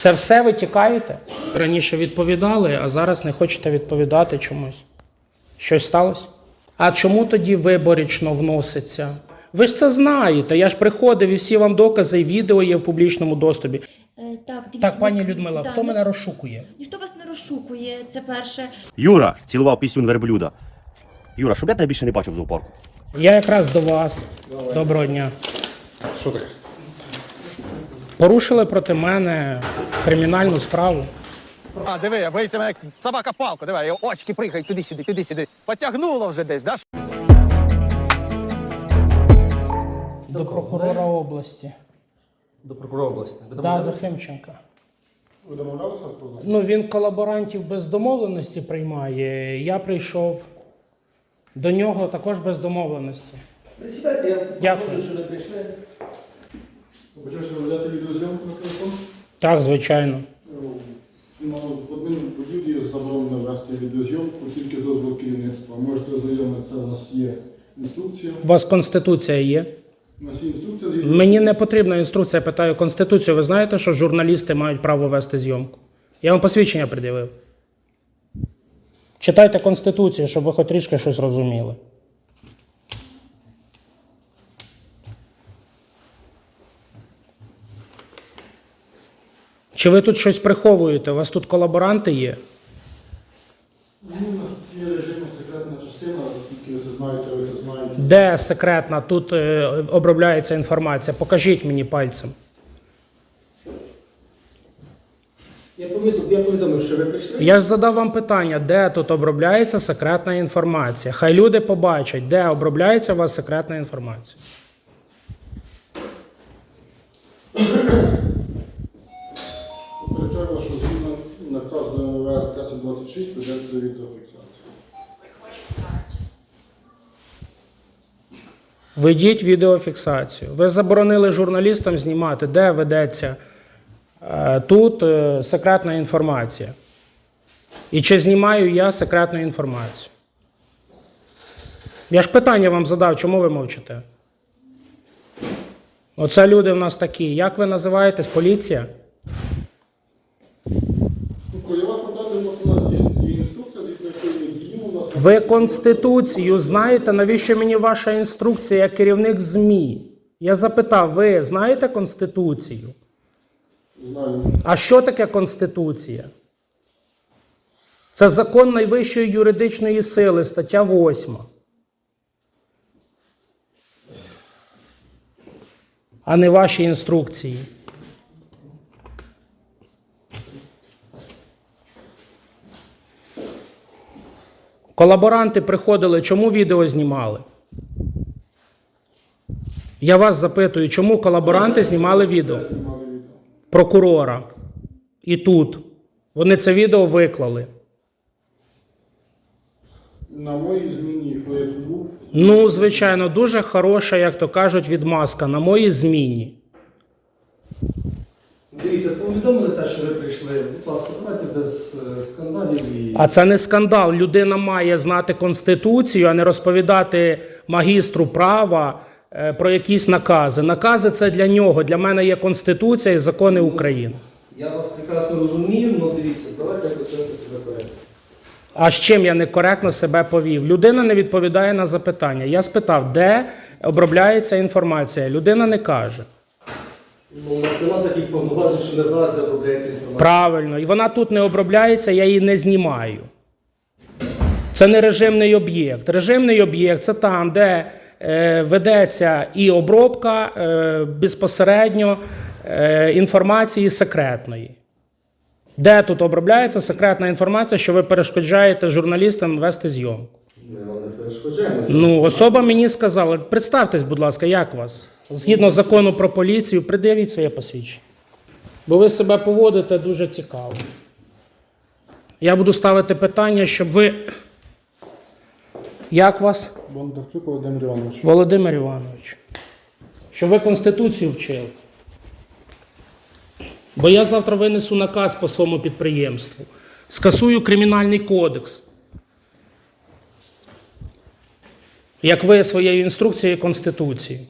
Це все ви тікаєте? Раніше відповідали, а зараз не хочете відповідати чомусь. Щось сталося? А чому тоді виборічно вноситься? Ви ж це знаєте. Я ж приходив і всі вам докази і відео є в публічному доступі. Е, Так, дивіться, Так, пані Людмила, Да, хто ну, мене розшукує? Ніхто вас не розшукує, це перше. Юра цілував пісюн верблюда. Юра, щоб я тебе більше не бачив в зоопарку. Я якраз до вас. Доброго дня. Що таке? Порушили проти мене кримінальну справу. А, диви, боїться мене як собака палку. Диви, його очки пригають туди-сюди, туди-сюди. Потягнуло вже десь, да? До прокурора області. До прокурора області. Ви Да, домовлялись? до Химченка. Ви домовлялися про Ну, він колаборантів без домовленості приймає. Я прийшов до нього також без домовленості. Присідайте, я Дякую. покажу, що ви прийшли. Почався виявляти відеозйомку на телефон? Так, звичайно. В адмінбудівлі заборонено вести відеозйомку, тільки дозвіл керівництва. Можете ознайомитися, у нас є інструкція. У вас конституція є. У нас є інструкція. згідно- Мені не потрібна інструкція, питаю конституцію. Ви знаєте, що журналісти мають право вести зйомку? Я вам посвідчення пред'явив. Читайте конституцію, щоб ви хоч трішки щось розуміли. Чи ви тут щось приховуєте? У вас тут колаборанти є? Ну, є режимна секретна частина, тільки ви знаєте, ви це знаєте. Де секретна тут е, обробляється інформація? Покажіть мені пальцем. Я повідомив, я повідомив, що ви прийшли. Я ж задав вам питання, де тут обробляється секретна інформація. Хай люди побачать, де обробляється у вас секретна інформація. МВС 1026 ведеться відеофіксація. Ведіть відеофіксацію. Ви заборонили журналістам знімати, де ведеться е, тут е, секретна інформація. І чи знімаю я секретну інформацію? Я ж питання вам задав, чому ви мовчите? Оце люди в нас такі. Як ви називаєтесь? Поліція? Ну, Койова порадила, у нас є- є інструкція, від якої ми діємо. У нас Ви Конституцію знаєте, навіщо мені ваша інструкція як керівник ЗМІ? Я запитав, ви знаєте Конституцію? знаю. А що таке Конституція? Це закон найвищої юридичної сили, стаття 8. А не ваші інструкції. Колаборанти приходили, чому відео знімали? Я вас запитую, чому колаборанти знімали відео? Прокурора. І тут. Вони це відео виклали. На моїй зміні, коли я тут був, Ну, звичайно, дуже хороша, як то кажуть, відмазка на моїй зміні. Дивіться, повідомили те, що ви прийшли. Будь ласка, давайте без е, скандалів і. А це не скандал. Людина має знати Конституцію, а не розповідати магістру права е, про якісь накази. Накази це для нього. Для мене є Конституція і закони України. Я вас прекрасно розумію, але дивіться, давайте якось вести себе коректно. А з чим я некоректно себе повів? Людина не відповідає на запитання. Я спитав, де обробляється інформація. Людина не каже. Ну, у нас немає таких повноважень, що не знали, де обробляється інформація. Правильно, і вона тут не обробляється, я її не знімаю. Це не режимний об'єкт. Режимний об'єкт це там, де е, ведеться і обробка е, безпосередньо е, інформації секретної. Де тут обробляється секретна інформація, що ви перешкоджаєте журналістам вести зйомку? Ми вам не перешкоджаємо. Ну, особа мені сказала, представтесь, будь ласка, як вас? Згідно закону про поліцію, придивіть своє посвідчення. Бо ви себе поводите дуже цікаво. Я буду ставити питання, щоб ви. Як вас, Бондарчук Володимир Іванович. Володимир Іванович? Щоб ви Конституцію вчили. Бо я завтра винесу наказ по своєму підприємству. Скасую кримінальний кодекс. Як ви своєю інструкцією Конституції.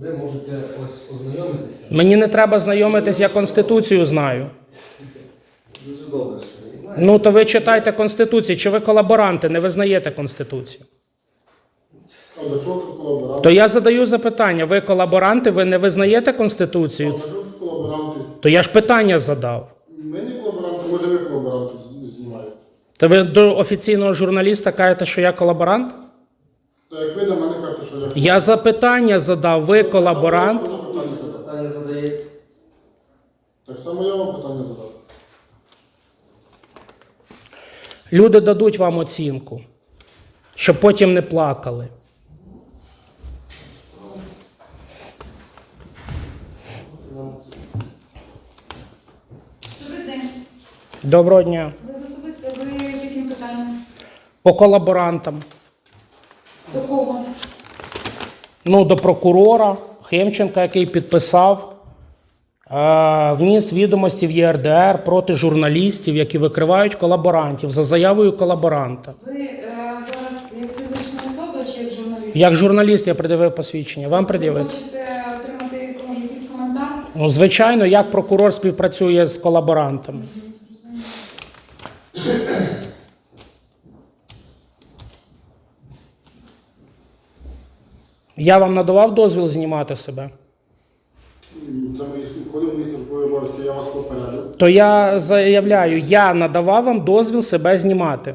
Ви можете ось ознайомитися. Мені не треба знайомитись, я Конституцію знаю. Дуже добре, що ви її знаєте. Ну то ви читайте Конституцію, чи ви колаборанти, не визнаєте Конституцію. А до чого тут колаборанти? То я задаю запитання: ви колаборанти, ви не визнаєте А Конституцію? до чого тут колаборанти? То я ж питання задав. Ми не колаборанти, може ви колаборанти знімаєте. То ви до офіційного журналіста кажете, що я колаборант? Та як ви до мене кажете, що я... Я запитання задав, ви колаборант. Так само я вам питання задав. Питання. Так само я вам питання задав. Люди дадуть вам оцінку, щоб потім не плакали. Добрий день. Доброго дня. Ви з особисто ви з яким питанням? По колаборантам. До кого? Ну, до прокурора Хемченка, який підписав, е, вніс відомості в ЄРДР проти журналістів, які викривають колаборантів за заявою колаборанта. Ви е, зараз як фізична особа чи як журналіст? Як журналіст я придивив посвідчення. Вам Ви пред'явити? хочете отримати якийсь коментар? Ну, звичайно, як прокурор співпрацює з колаборантами. Я вам надавав дозвіл знімати себе. Службові обов'язки, я вас попереджу. То я заявляю, я надавав вам дозвіл себе знімати.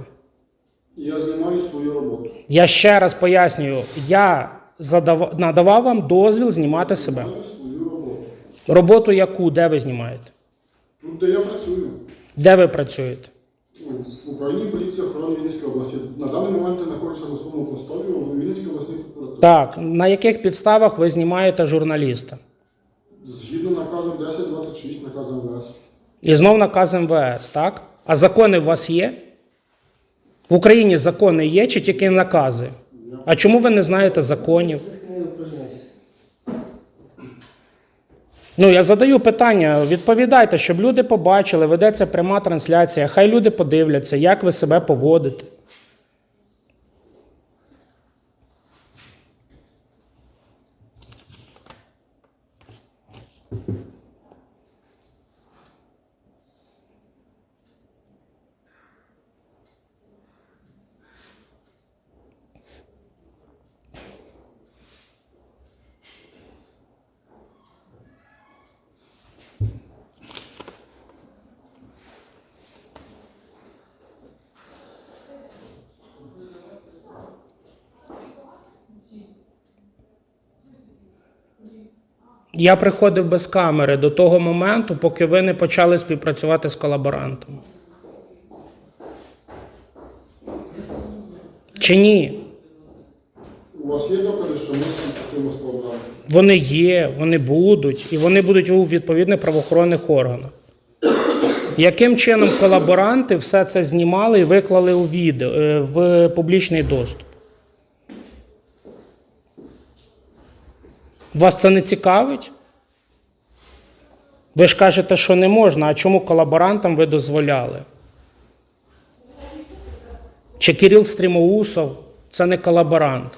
Я знімаю свою роботу. Я ще раз пояснюю, я задав... надавав вам дозвіл знімати себе. Свою роботу. Роботу яку, де ви знімаєте? Тут, де я працюю. Де ви працюєте? В Україні поліція охорони Вінницької області. На даний момент я знаходжуся на своєму постові у Вінницькій обласній прокуратурі. Так, на яких підставах ви знімаєте журналіста? Згідно наказом 1026, наказом ВС. І знов наказ МВС, так? А закони у вас є? В Україні закони є чи тільки накази? А чому ви не знаєте законів? Не упражняйся. Ну, я задаю питання, відповідайте, щоб люди побачили, ведеться пряма трансляція, хай люди подивляться, як ви себе поводите. Я приходив без камери до того моменту, поки ви не почали співпрацювати з колаборантами. Чи ні? У вас є докази, що ми з колаборантами? Вони є, вони будуть, і вони будуть у відповідних правоохоронних органах. Яким чином колаборанти все це знімали і виклали у відео е, в публічний доступ? Вас це не цікавить? Ви ж кажете, що не можна, а чому колаборантам ви дозволяли? Чи Кирил Стрімоусов це не колаборант?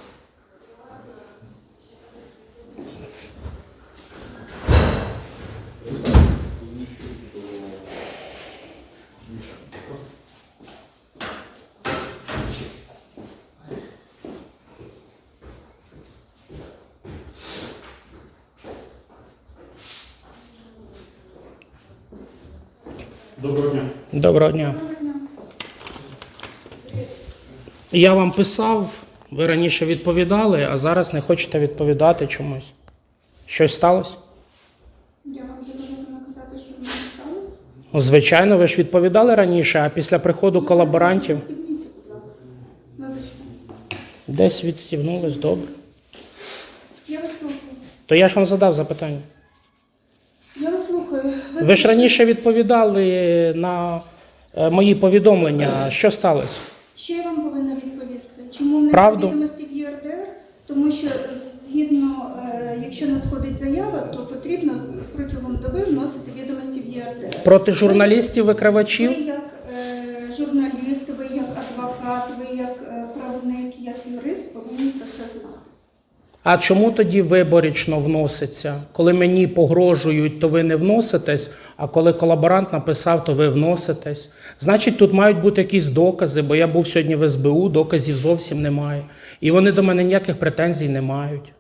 Доброго дня. Я вам писав, ви раніше відповідали, а зараз не хочете відповідати чомусь. Щось сталося? Я вам можу наказати, що не сталося. Ну, Звичайно, ви ж відповідали раніше, а після приходу колаборантів будь ласка. Вибачте. десь відстігнулись добре. Я вас слухаю. То я ж вам задав запитання. Я вас слухаю. Ви ж раніше відповідали на е, мої повідомлення. Що сталося? Що я вам повинна відповісти? Чому не Правду. відомості в ЄРДР? Тому що згідно, е, якщо надходить заява, то потрібно протягом доби вносити відомості в ЄРДР. Проти журналістів, Ви викривачів? як А чому тоді виборічно вноситься? Коли мені погрожують, то ви не вноситесь, а коли колаборант написав, то ви вноситесь. Значить, тут мають бути якісь докази, бо я був сьогодні в СБУ, доказів зовсім немає. І вони до мене ніяких претензій не мають.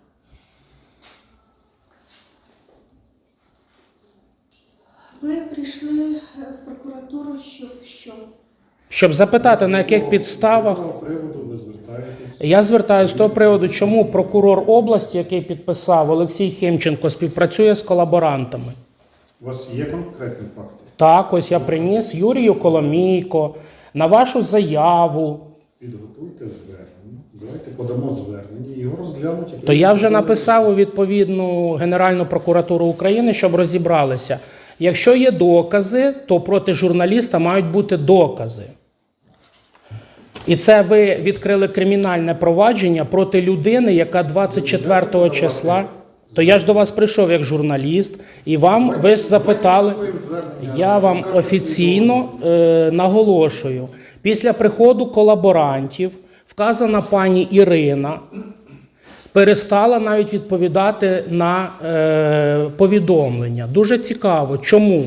Ви прийшли е, в прокуратуру, щоб що? Щоб запитати, на яких підставах. З приводу? Я звертаюся з того приводу, чому прокурор області, який підписав Олексій Химченко, співпрацює з колаборантами. У вас є конкретні факти? Так, ось я приніс Юрію Коломійко на вашу заяву. Підготуйте звернення. Давайте подамо звернення, його розглянуть. і То я вже написав у відповідну Генеральну прокуратуру України, щоб розібралися. Якщо є докази, то проти журналіста мають бути докази. І це ви відкрили кримінальне провадження проти людини, яка 24 числа. То я ж до вас прийшов як журналіст, і вам ви ж запитали. Я вам офіційно е, наголошую. Після приходу колаборантів вказана пані Ірина перестала навіть відповідати на е, повідомлення. Дуже цікаво, чому?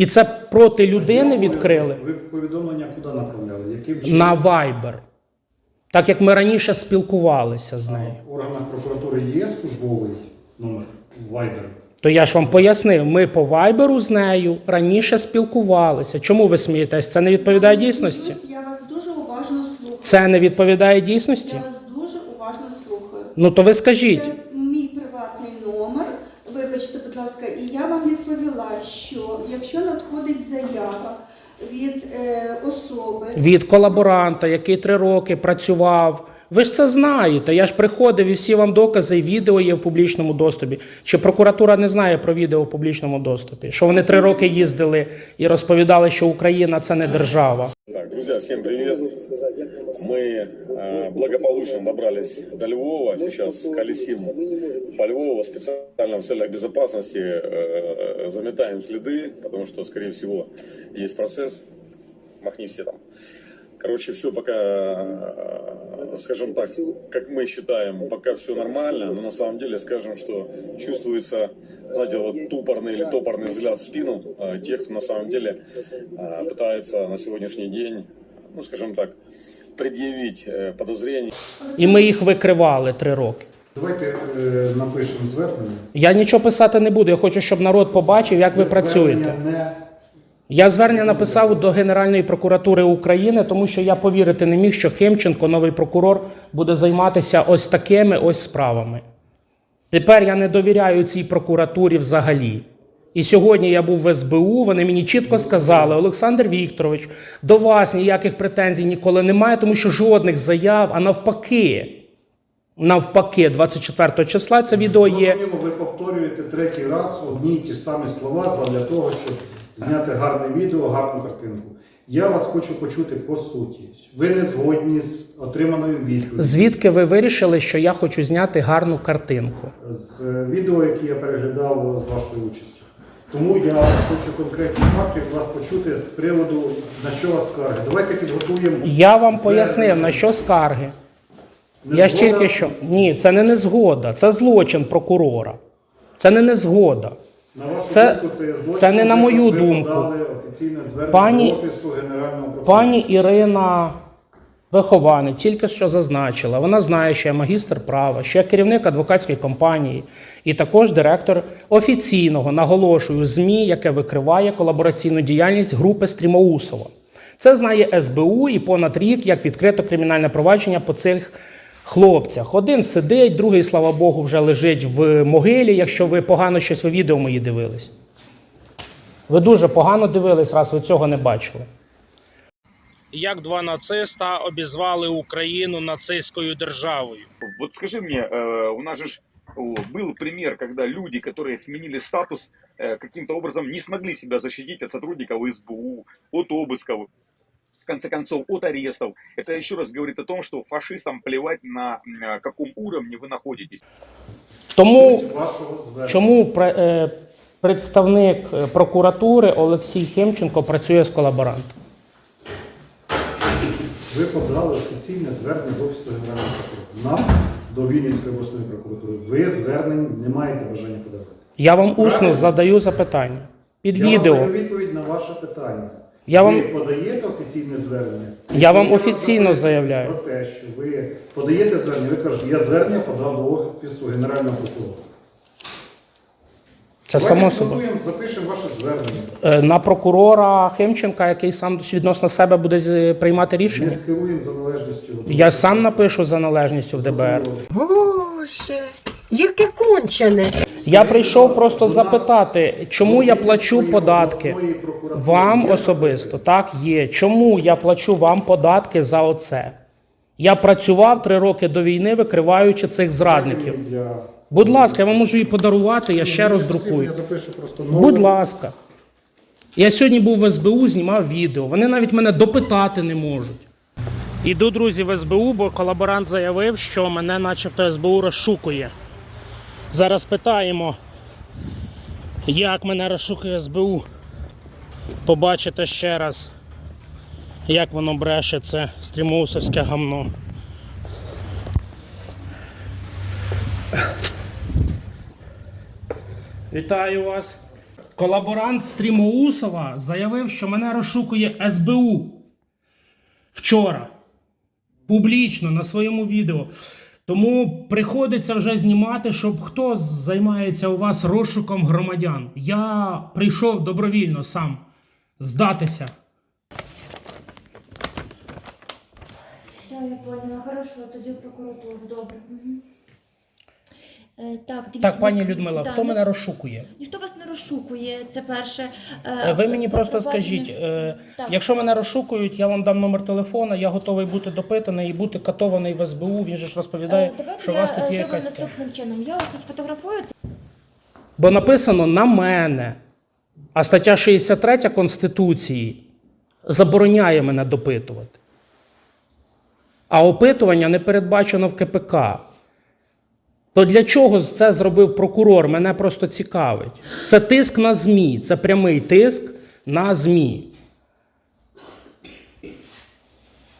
І це проти людини відкрили Ви повідомлення куди направляли? Яким чином? на Viber. Так як ми раніше спілкувалися з нею. В органах прокуратури є службовий номер Viber? То я ж вам пояснив, ми по Вайберу з нею раніше спілкувалися. Чому ви смієтесь? Це не відповідає дійсності? Я вас дуже уважно слухаю. Це не відповідає дійсності? Я вас дуже уважно слухаю. Ну то ви скажіть. Це мій приватний номер. Вибачте, будь ласка, і я вам відповіла, що якщо надходить заява від е, особи, від колаборанта, який три роки працював. Ви ж це знаєте. Я ж приходив і всі вам докази, і відео є в публічному доступі. Чи прокуратура не знає про відео в публічному доступі? Що вони три роки їздили і розповідали, що Україна це не держава. Так, друзья, всем привет. Мы э, благополучно добрались до Львова. Сейчас колесим по Львову специально в целях безопасности э, заметаем следы, потому что, скорее всего, есть процесс. Махни все там. Короче, все пока, э, скажем так, как мы считаем, пока все нормально, но на самом деле скажем, что чувствуется, знаете, вот тупорный или топорный взгляд в спину э, тех, кто на самом деле э, пытается на сегодняшний день, ну, скажем так, предъявить э, подозрения. І ми їх викривали три роки. Давайте е, напишемо звернення. Я нічого писати не буду. Я хочу, щоб народ побачив, як ви працюєте. Звернення не я звернення написав до Генеральної прокуратури України, тому що я повірити не міг, що Химченко, новий прокурор, буде займатися ось такими ось справами. Тепер я не довіряю цій прокуратурі взагалі. І сьогодні я був в СБУ, вони мені чітко сказали, Олександр Вікторович, до вас ніяких претензій ніколи немає, тому що жодних заяв, а навпаки. Навпаки, 24 числа це відео є. Ви повторюєте третій раз одні й ті самі слова для того, щоб зняти гарне відео, гарну картинку. Я вас хочу почути по суті. Ви не згодні з отриманою відповіддю. Звідки ви вирішили, що я хочу зняти гарну картинку? з е, відео, які я переглядав з вашою участю. Тому я хочу конкретні факти вас почути з приводу на що вас скарги. Давайте підготуємо. Я вам звернення. пояснив, на що скарги. Не Я ж тільки що. Ні, це не незгода, це злочин прокурора. Це не незгода. На вашу Це- думку, це є злочин. це не на мою ви думку. подали офіційне звернення Пані- офісу генерального прокурора. Пані Ірина вихованець тільки що зазначила. Вона знає, що я магістр права, що я керівник адвокатської компанії і також директор офіційного наголошую ЗМІ, яке викриває колабораційну діяльність групи Стрімоусова. Це знає СБУ і понад рік, як відкрито кримінальне провадження по цих хлопцях. Один сидить, другий, слава Богу, вже лежить в могилі, якщо ви погано щось ви відео мої дивились. Ви дуже погано дивились, раз ви цього не бачили. Як два нациста обізвали Україну нацистською державою? Вот скажи мне, э, у нас же ж, о, был пример, когда люди, которые сменили статус, э, каким-то образом не смогли себя защитить от сотрудников СБУ, от обысков, в конце концов, от арестов. Это еще раз говорит о том, что фашистам плевать на м, э, каком уровне вы находитесь. Тому Суть вашого звернення. чому пре- е, представник е, прокуратури Олексій Химченко працює з колаборантом? Ви подали офіційне звернення до офісу генерального прокурора. На до Вінницької обласної прокуратури. Ви звернень не маєте бажання подавати. Я вам усно Правильно. задаю запитання. Під Я відео. вам даю відповідь на ваше питання. Я ви вам- подаєте офіційне звернення? Я вам офіційно заявляю. Про те, що ви подаєте звернення, ви кажете, я звернення подав до Офісу Генерального прокурора. Це Давайте само собою. підготуємо, запишемо ваше звернення. Е, На прокурора Химченка, який сам відносно себе буде з- приймати Ми рішення. скеруємо за належністю. Я сам напишу за належністю в ДБР. Боже, яке кончене. Я прийшов просто запитати, чому я плачу податки вам особисто. Так є. Чому я плачу вам податки за оце? Я працював три роки до війни, викриваючи цих зрадників. Для... Будь ласка, я вам можу її подарувати, я ще раз друкую. Я запишу просто нову. Будь ласка. Я сьогодні був в СБУ, знімав відео. Вони навіть мене допитати не можуть. Іду, друзі, в СБУ, бо колаборант заявив, що мене начебто СБУ розшукує. Зараз питаємо, як мене розшукує СБУ. Побачите ще раз, як воно бреше це стрімоусовське гамно. Вітаю вас. Колаборант Стрімоусова заявив, що мене розшукує СБУ вчора. Публічно на своєму відео. Тому приходиться вже знімати, щоб хто займається у вас розшуком громадян. Я прийшов добровільно сам здатися. Я поняла. Хорошо, тоді прокуратуру. Добре. Мгм. Е, Так, дивіться, Так, пані Людмила, Да, хто мене розшукує? Ніхто вас не розшукує, це перше. Е, Ви мені Це просто провадження- скажіть, е, Так. якщо мене розшукують, я вам дам номер телефона, я готовий бути допитаний і бути катований в СБУ. Він же ж розповідає, Е, давайте що у вас е, тут є якась. наступним чином. Я оце сфотографую. Бо написано на мене. А стаття 63 Конституції забороняє мене допитувати. А опитування не передбачено в КПК. То для чого це зробив прокурор? Мене просто цікавить. Це тиск на ЗМІ, це прямий тиск на ЗМІ.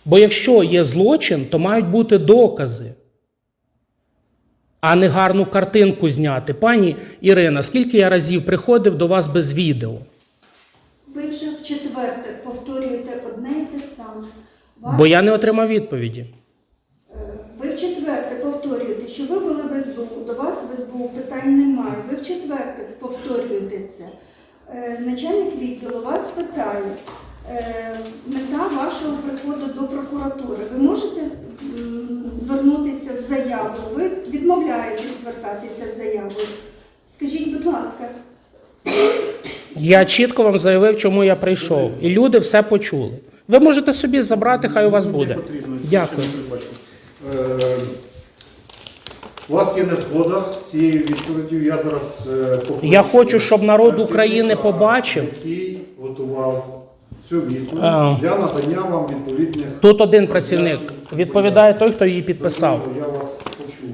Бо якщо є злочин, то мають бути докази а не гарну картинку зняти. Пані Ірина, скільки я разів приходив до вас без відео? Ви вже в четверте повторюєте одне і те саме. Ваш- Бо я не отримав відповіді. Ви в четверте повторюєте, що ви були в СБУ, до вас в СБУ питань немає. Ви в четверте повторюєте це. Е, Начальник відділу вас питає, е, мета вашого приходу до прокуратури. Ви можете звернутися з заявою? Ви відмовляєтесь звертатися з заявою. Скажіть, будь ласка, Я чітко вам заявив, чому я прийшов. І люди все почули. Ви можете собі забрати, хай у вас Не буде. потрібно, Дякую. Е, У вас є незгода з цією відповіддю. Я зараз е, попрошу Я хочу, щоб народ працівника, України побачив. який готував цю відповідь А. для надання вам відповідних. Тут один працівник відповідає той, хто її підписав. Я вас почув.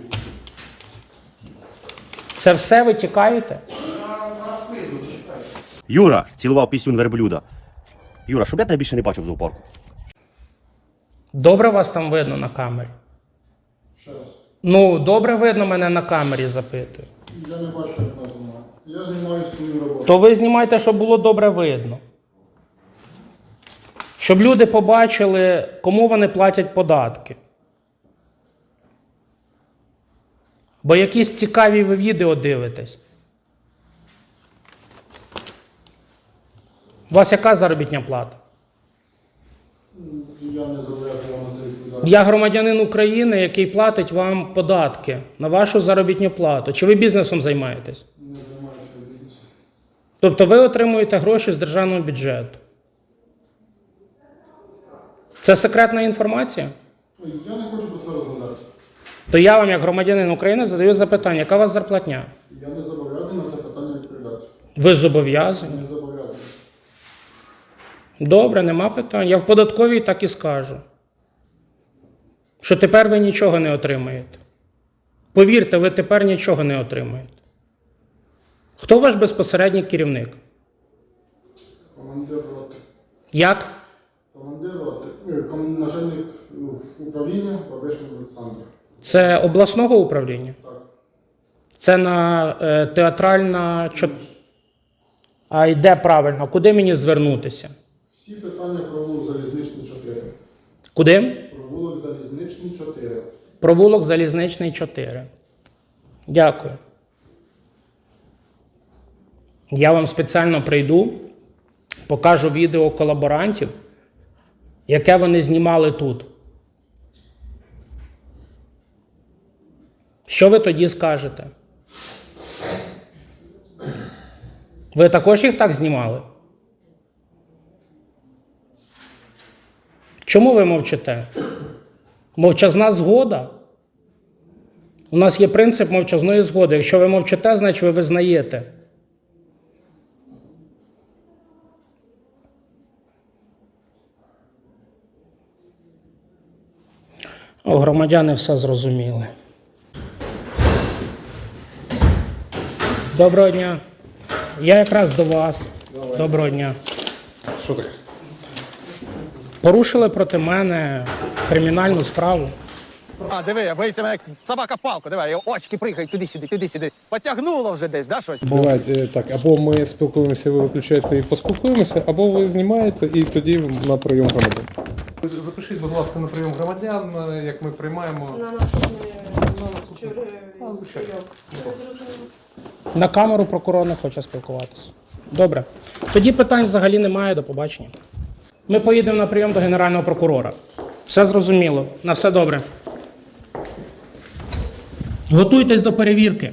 Це все ви тікаєте? Юра цілував пісюн верблюда. Юра, щоб я тебе більше не бачив в зоопарку. Добре вас там видно на камері. Ще раз. Ну, добре видно мене на камері, запитую. Я не бачу, як нас знімає. Я займаюся своєю роботою. То ви знімайте, щоб було добре видно. Щоб люди побачили, кому вони платять податки. Бо якісь цікаві ви відео дивитесь. У вас яка заробітня плата? Я не зобов'язаний вам на це відповідати. Я громадянин України, який платить вам податки на вашу заробітну плату. Чи ви бізнесом займаєтесь? Не займаюся бізнесом. Тобто ви отримуєте гроші з державного бюджету. Це секретна інформація? Я не хочу про це розмовляти. То я вам, як громадянин України, задаю запитання, яка у вас зарплатня? Я не зобов'язаний на це питання відповідати. Ви зобов'язані? Не зобов'язаний. Добре, нема питань. Я в податковій так і скажу. Що тепер ви нічого не отримаєте. Повірте, ви тепер нічого не отримаєте. Хто ваш безпосередній керівник? Командир роти. Як? Командир роти. Е, Начальник е, управління Бабишин Олександр. Це обласного управління? Так. Це на е, театральна. чо- А йде правильно? Куди мені звернутися? Всі питання про вулик Залізничний 4. Куди? Про вулик Залізничний 4. Провулок Залізничний 4. Дякую. Я вам спеціально прийду, покажу відео колаборантів, яке вони знімали тут. Що ви тоді скажете? Ви також їх так знімали? Чому ви мовчите? Мовчазна згода? У нас є принцип мовчазної згоди. Якщо ви мовчите, значить ви визнаєте. О, громадяни все зрозуміли. Доброго дня. Я якраз до вас. Доброго дня. Що таке? Порушили проти мене кримінальну справу. А, диви, боїться мене як собака палку, диви, його очки пригають туди-сюди, туди-сюди. Потягнуло вже десь, да, щось? Давайте е, так, або ми спілкуємося, ви виключаєте і поспілкуємося, або ви знімаєте і тоді на прийом громадян. Запишіть, будь ласка, на прийом громадян, е, як ми приймаємо. На наступний На наступний. прийом. На камеру прокурор не хоче спілкуватися. Добре. Тоді питань взагалі немає. До побачення. Ми поїдемо на прийом до Генерального прокурора. Все зрозуміло. На все добре. Готуйтесь до перевірки.